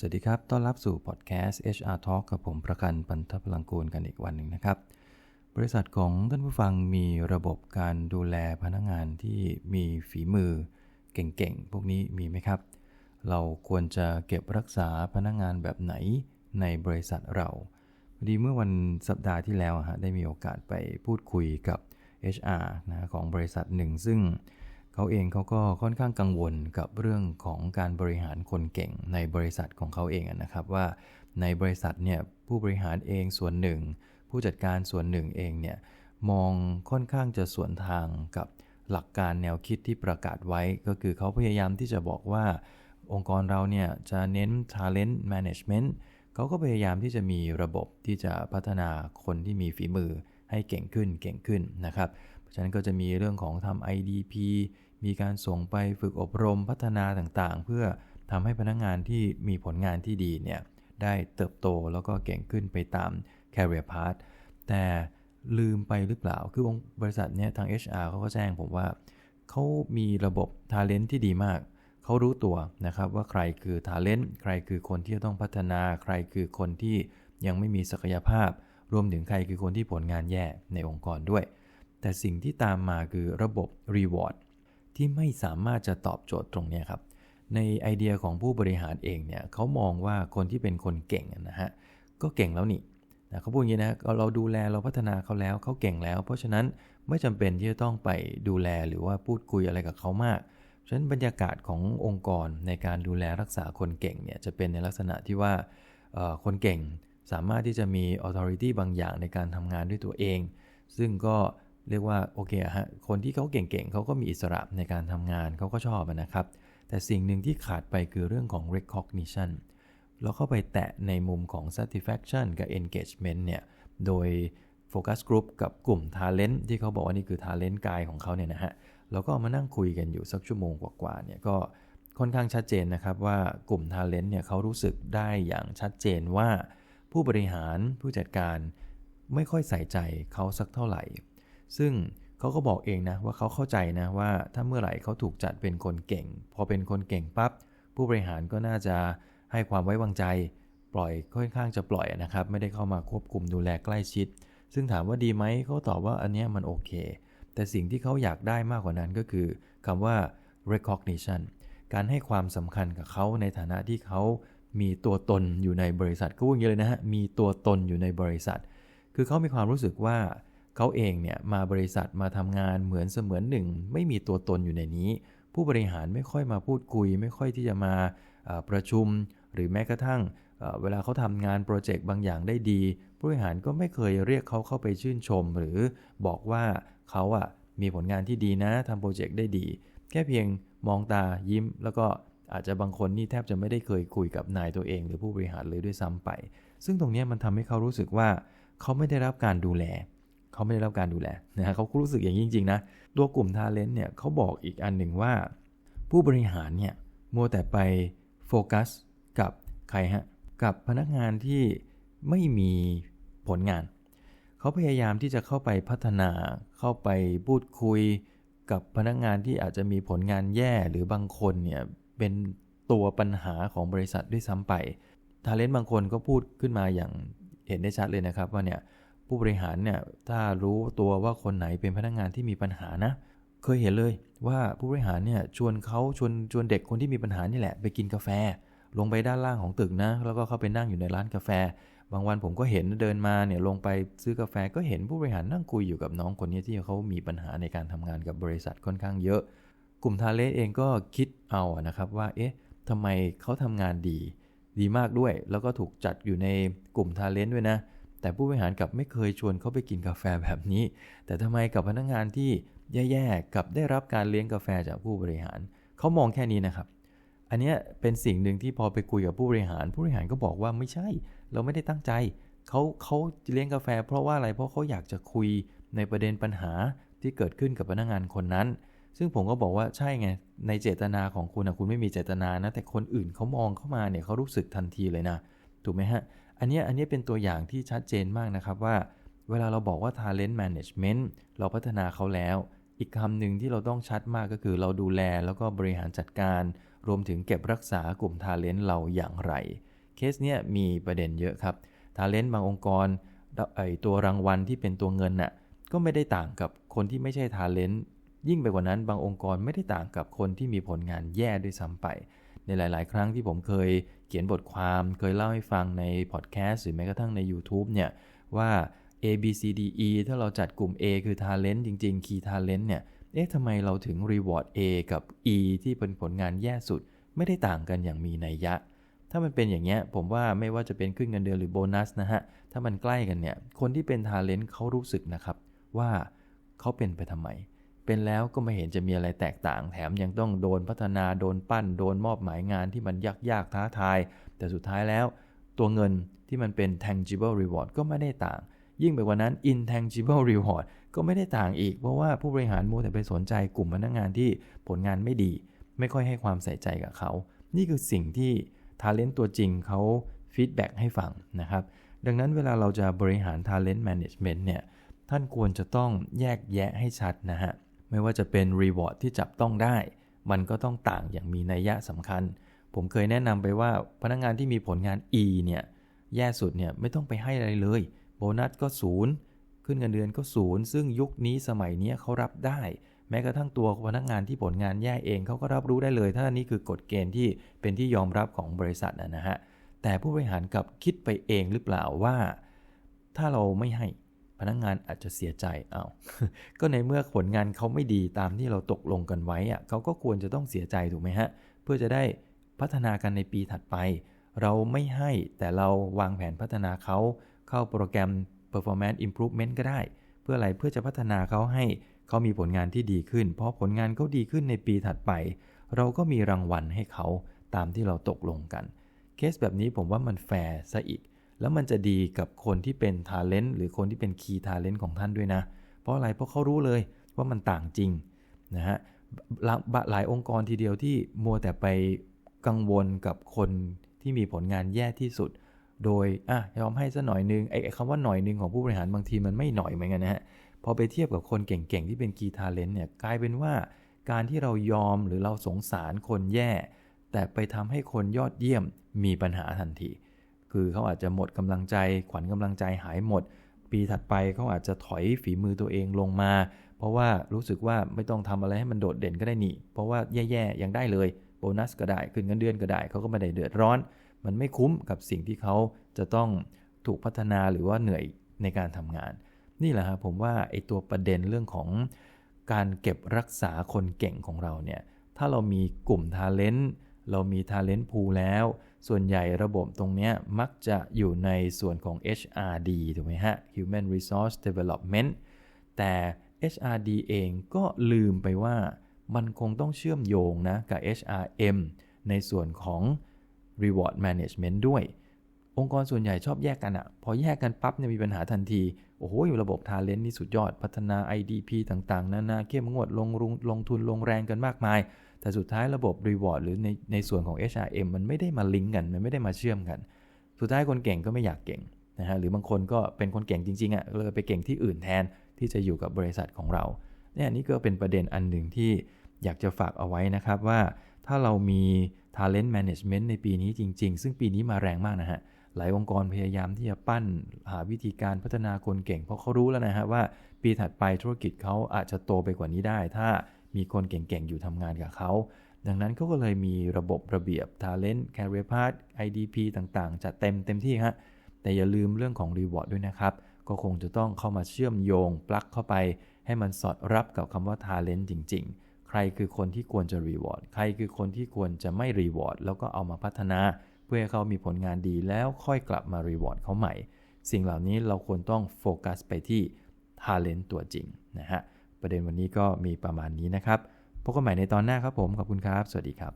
สวัสดีครับ ต้อนรับสู่พอดแคสต์ HR Talk กับผมประกันปันทพลังกูลกันอีกวันหนึ่งนะครับ บริษัทของท่านผู้ฟังมีระบบการดูแลพนักงงานที่มีฝีมือเก่งๆ พวกนี้มีไหมครับ เราควรจะเก็บรักษาพนักงงานแบบไหนในบริษัทเรา พอดีเมื่อวันสัปดาห์ที่แล้วฮะได้มีโอกาสไปพูดคุยกับ HR นะของบริษัทหนึ่งซึ่ง เขาเองเขาก็ค่อนข้างกังวลกับเรื่องของการบริหารคนเก่งในบริษัทของเขาเองนะครับว่าในบริษัทเนี่ยผู้บริหารเองส่วนหนึ่ง ผู้จัดการส่วนหนึ่งเองเนี่ยมองค่อนข้างจะสวนทางกับหลักการแนวคิดที่ประกาศไว้ ก็คือเขาพยายามที่จะบอกว่า องค์กรเราเนี่ยจะเน้น talent management เขาก็พยายามที่จะมีระบบที่จะพัฒนาคนที่มีฝีมือให้เก่งขึ้นเก่งขึ้นนะครับ ราะฉะนั้นก็จะมีเรื่องของทำ IDP มีการส่งไปฝึกอบรมพัฒนาต่างๆ เพื่อทำให้พนักงงานที่มีผลงานที่ดีเนี่ยได้เติบโตแล้วก็เก่งขึ้นไปตาม career path แต่ลืมไปหรือเปล่า คือองค์บริษัทเนี้ยทาง HR เขาก็แจ้งผมว่า เขามีระบบ talent ที่ดีมาก เขารู้ตัวนะครับว่าใครคือ talent ใครคือคนที่จะต้องพัฒนา ใครคือคนที่ยังไม่มีศักยภาพ รวมถึงใครคือคนที่ผลงานแย่ในองค์กรด้วย แต่สิ่งที่ตามมาคือระบบ reward ที่ไม่สามารถจะตอบโจทย์ตรงนี้ครับ ในไอเดียของผู้บริหารเองเนี่ยเขามองว่าคนที่เป็นคนเก่งนะฮะก็เก่งแล้วนี่นะเขาพูดอย่างนี้นะเราดูแลเราพัฒนาเขาแล้วเขาเก่งแล้ว เพราะฉะนั้นไม่จำเป็นที่จะต้องไปดูแลหรือว่าพูดคุยอะไรกับเขามากฉะนั้นบรรยากาศขององค์กรในการดูแลรักษาคนเก่งเนี่ยจะเป็นในลักษณะที่ว่าคนเก่งสามารถที่จะมี authority บางอย่างในการทำงานด้วยตัวเอง ซึ่งก็ เรียกว่าโอเคฮะคนที่เขาเก่งๆเขาก็มีอิสระในการทำงานเขาก็ชอบนะครับ แต่สิ่งหนึ่งที่ขาดไปคือเรื่องของ recognition เราเข้าไปแตะในมุมของ satisfaction กับ engagement เนี่ย โดยโฟกัสกลุ่มกับกลุ่ม talent ที่เขาบอกว่านี่คือ talent กายของเขาเนี่ยนะฮะเราก็มานั่งคุยกันอยู่สักชั่วโมงกว่าๆเนี่ยก็ค่อนข้างชัดเจนนะครับว่ากลุ่ม talent เนี่ยเขารู้สึกได้อย่างชัดเจนว่า ผู้บริหารผู้จัดการไม่ค่อยใส่ใจเขาสักเท่าไหร่ ซึ่งเขาก็บอกเองนะว่าเขาเข้าใจนะว่าถ้าเมื่อไหร่เขาถูกจัดเป็นคนเก่ง พอเป็นคนเก่งปับ๊บผู้บริหารก็น่าจะให้ความไว้วางใจ ปล่อยค่อนข้างจะปล่อยนะครับ ไม่ได้เข้ามาควบคุมดูแลใกล้ชิด ซึ่งถามว่าดีไหมเขาตอบว่าอันนี้มันโอเค แต่สิ่งที่เขาอยากได้มากกว่านั้นก็คือคำว่า recognition การให้ความสำคัญกับเขาในฐานะที่เขามีตัวตนอยู่ในบริษัทก็ว่าอย่างนี้เลยนะฮะมีตัวตนอยู่ในบริษัท คือเขามีความรู้สึกว่า เขาเองเนี่ยมาบริษัทมาทำงานเหมือนเสมือนหนึ่ง ไม่มีตัวตนอยู่ในนี้ ผู้บริหารไม่ค่อยมาพูดคุย ไม่ค่อยที่จะมาประชุม หรือแม้กระทั่งเวลาเขาทำงานโปรเจกต์บางอย่างได้ดี ผู้บริหารก็ไม่เคยเรียกเขาเข้าไปชื่นชม หรือบอกว่าเขาอะมีผลงานที่ดีนะทำโปรเจกต์ได้ดี แค่เพียงมองตายิ้ม แล้วก็อาจจะบางคนนี่แทบจะไม่ได้เคยคุยกับนายตัวเอง หรือผู้บริหารเลยด้วยซ้ำไป ซึ่งตรงนี้มันทำให้เขารู้สึกว่าเขาไม่ได้รับการดูแล เขาไม่ได้รับการดูแลนะฮะเขารู้สึกอย่างจริงๆนะตัวกลุ่มทาเลนต์เนี่ยเขาบอกอีกอันหนึ่งว่า ผู้บริหารเนี่ยมัวแต่ไปโฟกัสกับใครฮะกับพนักงานที่ไม่มีผลงาน เขาพยายามที่จะเข้าไปพัฒนาเข้าไปพูดคุยกับพนักงานที่อาจจะมีผลงานแย่หรือบางคนเนี่ยเป็นตัวปัญหาของบริษัทด้วยซ้ำไปทาเลนต์บางคนก็พูดขึ้นมาอย่างเห็นได้ชัดเลยนะครับว่าเนี่ย ผู้บริหารเนี่ยถ้ารู้ตัวว่าคนไหนเป็นพนักงงานที่มีปัญหานะ เคยเห็นเลยว่าผู้บริหารเนี่ยชวนเขาชวนชวนเด็กคนที่มีปัญหานี่แหละ ไปกินกาแฟ ลงไปด้านล่างของตึกนะ แล้วก็เข้าไปนั่งอยู่ในร้านกาแฟ บางวันผมก็เห็นเดินมาเนี่ยลงไปซื้อกาแฟก็เห็นผู้บริหารนั่งคุยอยู่กับน้องคนนี้ที่เขามีปัญหาในการทำงานกับบริษัทค่อนข้างเยอะ กลุ่มทาเลสเองก็คิดเอานะครับว่าเอ๊ะทำไมเขาทำงานดี ดีมากด้วย แล้วก็ถูกจัดอยู่ในกลุ่มทาเลนต์ด้วยนะ แต่ผู้บริหารกับไม่เคยชวนเขาไปกินกาแฟแบบนี้ แต่ทำไมกับพนักงงานที่แย่ๆกับได้รับการเลี้ยงกาแฟจากผู้บริหาร เขามองแค่นี้นะครับ อันนี้เป็นสิ่งหนึ่งที่พอไปคุยกับผู้บริหาร ผู้บริหารก็บอกว่าไม่ใช่ เราไม่ได้ตั้งใจเขาเขาเลี้ยงกาแฟ เพราะว่าอะไรเพราะเขาอยากจะคุยในประเด็นปัญหาที่เกิดขึ้นกับพนักงงานคนนั้น ซึ่งผมก็บอกว่าใช่ไงในเจตนาของคุณนะคุณไม่มีเจตนานะแต่คนอื่นเขามองเข้ามาเนี่ยเขารู้สึกทันทีเลยนะถูกไหมฮะ อันนี้อันนี้เป็นตัวอย่างที่ชัดเจนมากนะครับว่า เวลาเราบอกว่า talent management เราพัฒนาเขาแล้ว อีกคำหนึ่งที่เราต้องชัดมากก็คือเราดูแลแล้วก็บริหารจัดการ รวมถึงเก็บรักษากลุ่ม talent เราอย่างไร เคสเนี้ยมีประเด็นเยอะครับทาเลนต์บางองค์กรไอตัวรางวัลที่เป็นตัวเงินน่ะก็ไม่ได้ต่างกับคนที่ไม่ใช่ทาเลนต์ยิ่งไปกว่านั้นบางองค์กรไม่ได้ต่างกับคนที่มีผลงานแย่ด้วยซ้ำไป ในหลาย ๆ ครั้งที่ผมเคยเขียนบทความเคยเล่าให้ฟังในพอดแคสต์หรือแม้กระทั่งใน YouTube เนี่ยว่า A B C D E ถ้าเราจัดกลุ่ม A คือ Talent จริง ๆ Key Talent เนี่ยเอ๊ะทำไมเราถึง Reward A กับ E ที่เป็นผลงานแย่สุด ไม่ได้ต่างกันอย่างมีนัยยะ ถ้ามันเป็นอย่างเงี้ยผมว่าไม่ว่าจะเป็นขึ้นเงินเดือนหรือโบนัสนะฮะ ถ้ามันใกล้กันเนี่ยคนที่เป็น Talent เขารู้สึกนะครับว่าเขาเป็นไปทำไม เป็นแล้วก็ไม่เห็นจะมีอะไรแตกต่าง แถมยังต้องโดนพัฒนาโดนปั้น โดนมอบหมายงานที่มันยากยากท้าทาย แต่สุดท้ายแล้ว ตัวเงินที่มันเป็น tangible reward ก็ไม่ได้ต่าง ยิ่งไปกว่านั้น intangible reward ก็ไม่ได้ต่างอีก เพราะว่าผู้บริหารมัวแต่ไปสนใจกลุ่มพนักงานที่ผลงานไม่ดี ไม่ค่อยให้ความใส่ใจกับเขา นี่คือสิ่งที่ talent ตัวจริงเขาฟีดแบ็กให้ฟังนะครับ ดังนั้นเวลาเราจะบริหาร talent management เนี่ย ท่านควรจะต้องแยกแยะให้ชัดนะฮะ ไม่ว่าจะเป็น reward ที่จับต้องได้ มันก็ต้องต่างอย่างมีนัยยะสำคัญ ผมเคยแนะนำไปว่าพนักงานที่มีผลงาน E เนี่ย แย่สุดเนี่ยไม่ต้องไปให้อะไรเลย โบนัสก็ศูนย์ขึ้นเงินเดือนก็ศูนย์ซึ่งยุคนี้สมัยนี้เขารับได้ แม้กระทั่งตัวพนักงานที่ผลงานแย่เองเขาก็รับรู้ได้เลย ถ้านี่คือกฎเกณฑ์ที่เป็นที่ยอมรับของบริษัทนะฮะแต่ผู้บริหารกับคิดไปเองหรือเปล่าว่า ถ้าเราไม่ให้ พนักงานอาจจะเสียใจเอาก็ในเมื่อผลงานเขาไม่ดีตามที่เราตกลงกันไว้อะเขาก็ควรจะต้องเสียใจถูกไหมฮะ เพื่อจะได้พัฒนากันในปีถัดไป เราไม่ให้แต่เราวางแผนพัฒนาเขาเข้าโปรแกรม performance improvement ก็ได้ เพื่ออะไรเพื่อจะพัฒนาเขาให้เขามีผลงานที่ดีขึ้น เพราะผลงานเขาดีขึ้นในปีถัดไป เราก็มีรางวัลให้เขาตามที่เราตกลงกัน เคสแบบนี้ผมว่ามันแฟร์ซะอีก แล้วมันจะดีกับคนที่เป็น Talent หรือคนที่เป็น Key Talent ของท่านด้วยนะ เพราะอะไรเพราะเขารู้เลยว่ามันต่างจริงนะฮะหลายองค์กรทีเดียวที่มัวแต่ไปกังวลกับคนที่มีผลงานแย่ที่สุด โดยอะยอมให้ซะหน่อยนึงไอ้คำว่าหน่อยนึงของผู้บริหารบางทีมันไม่หน่อยเหมือนกันนะฮะพอไปเทียบกับคนเก่งๆที่เป็น Key Talent เนี่ยกลายเป็นว่าการที่เรายอมหรือเราสงสารคนแย่ แต่ไปทำให้คนยอดเยี่ยมมีปัญหาทันที คือเขาอาจจะหมดกำลังใจ ขวัญกำลังใจหายหมด ปีถัดไปเขาอาจจะถอยฝีมือตัวเองลงมา เพราะว่ารู้สึกว่าไม่ต้องทำอะไรให้มันโดดเด่นก็ได้นี่ เพราะว่าแย่ๆยังได้เลยโบนัสก็ได้ขึ้นเงินเดือนก็ได้เขาก็ไม่ได้เดือดร้อน มันไม่คุ้มกับสิ่งที่เขาจะต้องถูกพัฒนาหรือว่าเหนื่อยในการทำงาน นี่แหละครับผมว่าไอตัวประเด็นเรื่องของการเก็บรักษาคนเก่งของเราเนี่ยถ้าเรามีกลุ่ม Talent เรามี Talent Pool แล้ว ส่วนใหญ่ระบบตรงนี้มักจะอยู่ในส่วนของ HRD ถูกไหมฮะ Human Resource Development แต่ HRD เองก็ลืมไปว่ามันคงต้องเชื่อมโยงนะกับ HRM ในส่วนของ Reward Management ด้วย องค์กรส่วนใหญ่ชอบแยกกันอะพอแยกกันปั๊บเนี่ยมีปัญหาทันที โอ้โหระบบ Talent นี่สุดยอด พัฒนา IDP ต่างๆ นานาเข้มงวดลงลงทุนลงแรงกันมากมาย แต่สุดท้ายระบบ Reward หรือในในส่วนของ HRM มันไม่ได้มาลิงก์กัน มันไม่ได้มาเชื่อมกัน สุดท้ายคนเก่งก็ไม่อยากเก่งนะฮะหรือบางคนก็เป็นคนเก่งจริงๆอะ่ะเลยไปเก่งที่อื่นแทนที่จะอยู่กับบริษัทของเราเนี่ยนี่ก็เป็นประเด็นอันหนึ่งที่อยากจะฝากเอาไว้นะครับว่าถ้าเรามี talent management ในปีนี้จริง ๆ ซึ่งปีนี้มาแรงมากนะฮะหลายองค์กรพยายามที่จะปั้นหาวิธีการพัฒนาคนเก่ง เพราะเขารู้แล้วนะฮะว่าปีถัดไปธุรกิจเขาอาจจะโตไปกว่านี้ได้ ถ้า มีคนเก่งๆ อยู่ทำงานกับเขา ดังนั้นเขาก็เลยมีระบบระเบียบ talent career path IDP ต่างๆ จัดเต็มเต็มที่ฮะ แต่อย่าลืมเรื่องของ reward ด้วยนะครับ ก็คงจะต้องเข้ามาเชื่อมโยง ปลั๊กเข้าไป ให้มันสอดรับกับคำว่า talent จริง ๆ ใครคือคนที่ควรจะ reward ใครคือคนที่ควรจะไม่ reward แล้วก็เอามาพัฒนา เพื่อให้เขามีผลงานดีแล้วค่อยกลับมา reward เขาใหม่ สิ่งเหล่านี้เราควรต้องโฟกัสไปที่ talent ตัวจริงนะฮะ ประเด็นวันนี้ก็มีประมาณนี้นะครับพบกันใหม่ในตอนหน้าครับผมขอบคุณครับ สวัสดีครับ